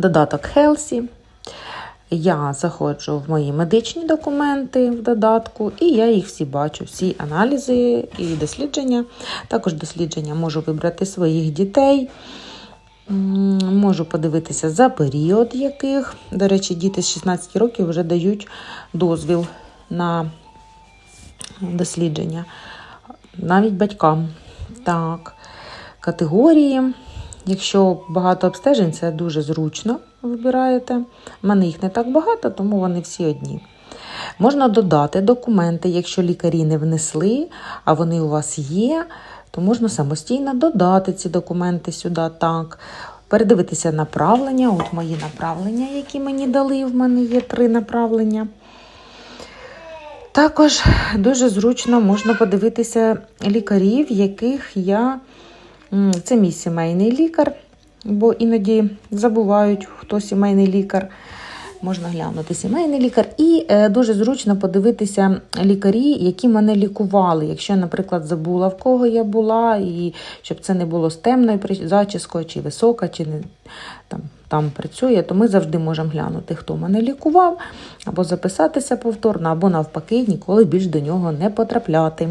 додаток Healthy. Я заходжу в мої медичні документи в додатку, і я їх всі бачу, всі аналізи і дослідження. Також дослідження можу вибрати своїх дітей. Можу подивитися за період яких. До речі, діти з 16 років вже дають дозвіл на дослідження. Навіть батькам. Так, категорії. Якщо багато обстежень, це дуже зручно вибираєте. У мене їх не так багато, тому вони всі одні. Можна додати документи, якщо лікарі не внесли, а вони у вас є, то можна самостійно додати ці документи сюди. Так. Передивитися направлення. От мої направлення, які мені дали. В мене є три направлення. Також дуже зручно можна подивитися лікарів, яких я. Це мій сімейний лікар, бо іноді забувають, хто сімейний лікар. Можна глянути сімейний лікар. І е, дуже зручно подивитися лікарі, які мене лікували. Якщо, наприклад, забула, в кого я була, і щоб це не було з темною зачіскою, чи висока, чи не там, там працює, то ми завжди можемо глянути, хто мене лікував, або записатися повторно, або навпаки, ніколи більш до нього не потрапляти.